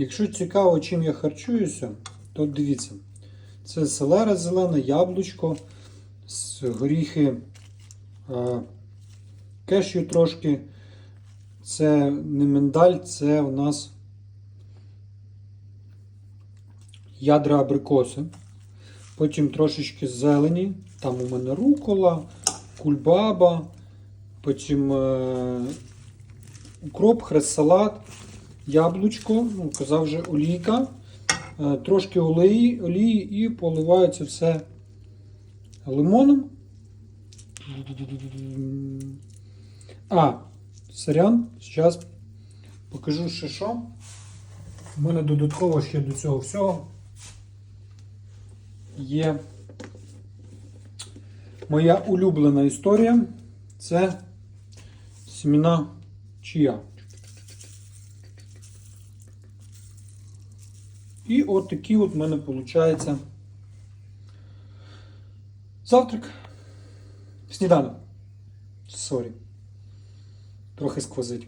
Якщо цікаво, чим я харчуюся, то дивіться. Це селера зелена, яблучко, горіхи, кешю трошки. Це не миндаль, це у нас ядра абрикоси. Потім трошечки зелені. Там у мене рукола, кульбаба, потім е, укроп, хрест-салат, яблучко, ну, казав вже олійка, е, трошки олії, олії і поливаю це все лимоном. А, сорян, зараз покажу ще що. У мене додатково ще до цього всього є моя улюблена історія. Це сіміна чия. І от такий от в мене виходить завтрак. Сніданок. Сорі. Трохи сквозить.